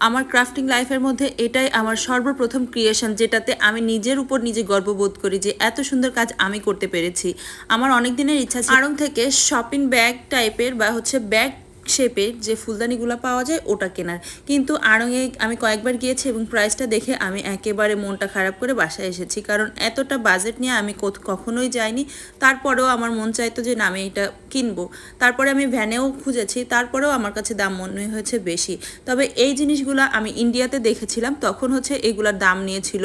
আমার ক্রাফটিং লাইফের মধ্যে এটাই আমার সর্বপ্রথম ক্রিয়েশন যেটাতে আমি নিজের উপর নিজে গর্ববোধ করি যে এত সুন্দর কাজ আমি করতে পেরেছি। আমার অনেক দিনের ইচ্ছা ছিল আড়ং থেকে শপিং ব্যাগ টাইপের বা হচ্ছে ব্যাগ শেপের যে ফুলদানিগুলো পাওয়া যায় ওটা কেনার। কিন্তু আড়ংয়ে আমি কয়েকবার গিয়েছি এবং প্রাইসটা দেখে আমি একেবারে মনটা খারাপ করে বাসায় এসেছি। কারণ এতটা বাজেট নিয়ে আমি কখনোই যাইনি। তারপরেও আমার মন চাইতো যে না, আমি এটা কিনবো। তারপরে আমি ভ্যানেও খুঁজেছি। তারপরেও আমার কাছে দাম মনে হয়েছে বেশি। তবে এই জিনিসগুলো আমি ইন্ডিয়াতে দেখেছিলাম। তখন হচ্ছে এগুলার দাম নিয়েছিল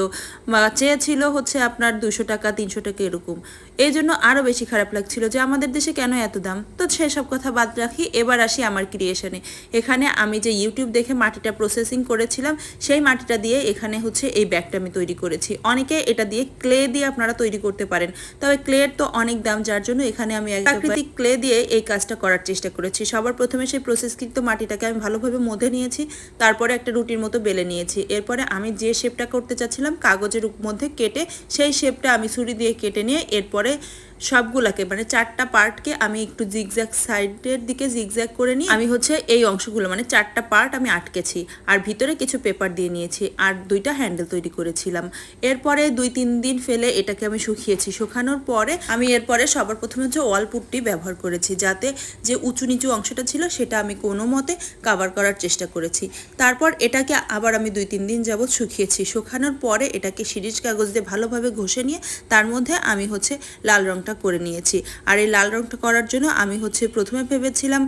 বা চেয়েছিল হচ্ছে আপনার দুশো টাকা, তিনশো টাকা এরকম। এই জন্য আরও বেশি খারাপ লাগছিল যে আমাদের দেশে কেন এত দাম? তো সেসব কথা বাদ রাখি। এবার আসি আমার ক্রিয়েশনে এখানে আমি যে ইউটিউব দেখে মাটিটা প্রসেসিং করেছিলাম, সেই মাটিটা দিয়ে এখানে হচ্ছে এই ব্যাগটা আমি তৈরি করেছি। অনেকে এটা দিয়ে ক্লে দিয়ে আপনারা তৈরি করতে পারেন। তবে ক্লের তো অনেক দাম, যার জন্য এখানে আমি প্রাকৃতিক ক্লে দিয়ে এই কাজটা করার চেষ্টা করেছি। সবার প্রথমে সেই প্রসেসকৃত মাটিটাকে আমি ভালোভাবে মধে নিয়েছি, তারপরে একটা রুটির মতো বেলে নিয়েছি। এরপরে আমি যে শেপটা করতে চাচ্ছিলাম, কাগজের মধ্যে কেটে সেই শেপটা আমি ছুরি দিয়ে কেটে নিয়ে এরপরে সবগুলাকে মানে চারটা পার্টকে আমি একটু জিগজ্যাগ সাইডের দিকে জিগজ্যাগ করে নিই আমি হচ্ছে এই অংশগুলো মানে চারটা পার্ট আমি আটকেছি আর ভিতরে কিছু পেপার দিয়ে নিয়েছি আর দুইটা হ্যান্ডেল তৈরি করেছিলাম। এরপরে দুই তিন দিন ফেলে এটাকে আমি শুকিয়েছি। শুকানোর পরে আমি এরপরে সবার প্রথমে হচ্ছে ওয়াল পুট্টি ব্যবহার করেছি যাতে যে উঁচু নিচু অংশটা ছিল সেটা আমি কোনো মতে কাভার করার চেষ্টা করেছি। তারপর এটাকে আবার আমি দুই তিন দিন যাবৎ শুকিয়েছি। শুকানোর পরে এটাকে সিরিজ কাগজ দিয়ে ভালোভাবে ঘষে নিয়ে তার মধ্যে আমি হচ্ছে লাল রংটা করে নিয়েছি। আর এই লাল রংটা করার জন্য আমি হচ্ছে প্রথমে ভেবেছিলাম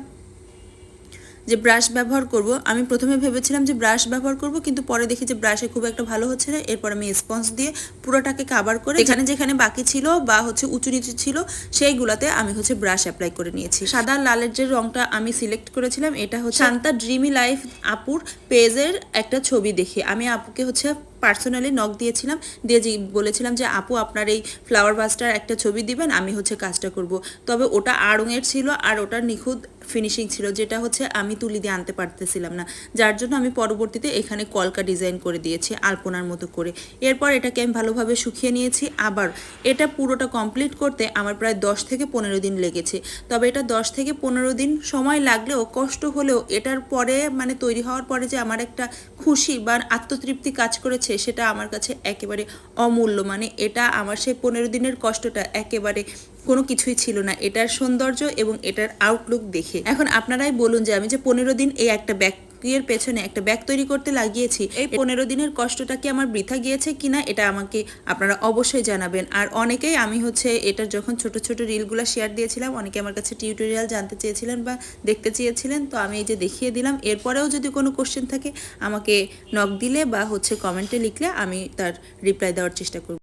যে ব্রাশ ব্যবহার করব। আমি প্রথমে ভেবেছিলাম যে ব্রাশ ব্যবহার করব কিন্তু পরে দেখি যে ব্রাশে খুব একটা ভালো হচ্ছে না। এরপর আমি স্পঞ্জ দিয়ে পুরোটাকে কাভার করে এখানে যেখানে বাকি ছিল বা হচ্ছে উঁচু নিচু ছিল সেইগুলাতে আমি হচ্ছে ব্রাশ অ্যাপ্লাই করে নিয়েছি। সাদা লালের যে রংটা আমি সিলেক্ট করেছিলাম এটা হচ্ছে শান্তা ড্রিমি লাইফ আপুর পেজের একটা ছবি দেখে। আমি আপুকে হচ্ছে পার্সোনালি নক দিয়েছিলাম। দিয়ে বলেছিলাম যে, আপু, আপনার এই ফ্লাওয়ার ভাসটার একটা ছবি দিবেন, আমি হচ্ছে কাজটা করব। তবে ওটা আড়ংয়ের ছিল আর ওটার নিখুঁত ফিনিশিং ছিল, যেটা হচ্ছে আমি তুলি দিয়ে আনতে পারতেছিলাম না। যার জন্য আমি পরবর্তীতে এখানে কলকা ডিজাইন করে দিয়েছি, আলপনার মতো করে। এরপর এটাকে আমি ভালোভাবে শুকিয়ে নিয়েছি। আবার এটা পুরোটা কমপ্লিট করতে আমার প্রায় দশ থেকে পনেরো দিন লেগেছে। তবে এটা দশ থেকে পনেরো দিন সময় লাগলেও কষ্ট হলেও এটার পরে মানে তৈরি হওয়ার পরে যে আমার একটা খুশি বা আত্মতৃপ্তি কাজ করেছে সেটা আমার কাছে একেবারে অমূল্য। মানে এটা আমার সেই পনেরো দিনের কষ্টটা একেবারে কোনো কিছুই ছিল না। এটার সৌন্দর্য এবং এটার আউটলুক দেখে। এখন আপনারাই বলুন যে আমি যে পনেরো দিন এই একটা ব্যাগ এর পেছনে একটা ব্যাগ তৈরি করতে লাগিয়েছি। এই পনেরো দিনের কষ্টটা কি আমার বৃথা গিয়েছে কিনা এটা আমাকে আপনারা অবশ্যই জানাবেন। আর অনেকেই আমি হচ্ছে এটার যখন ছোট ছোট রিলগুলো শেয়ার দিয়েছিলাম, অনেকে আমার কাছে টিউটোরিয়াল জানতে চেয়েছিলেন বা দেখতে চেয়েছিলেন, তো আমি এই যে দেখিয়ে দিলাম। এরপরেও যদি কোনো কোশ্চেন থাকে, আমাকে নক দিলে বা হচ্ছে কমেন্টে লিখলে আমি তার রিপ্লাই দেওয়ার চেষ্টা করব।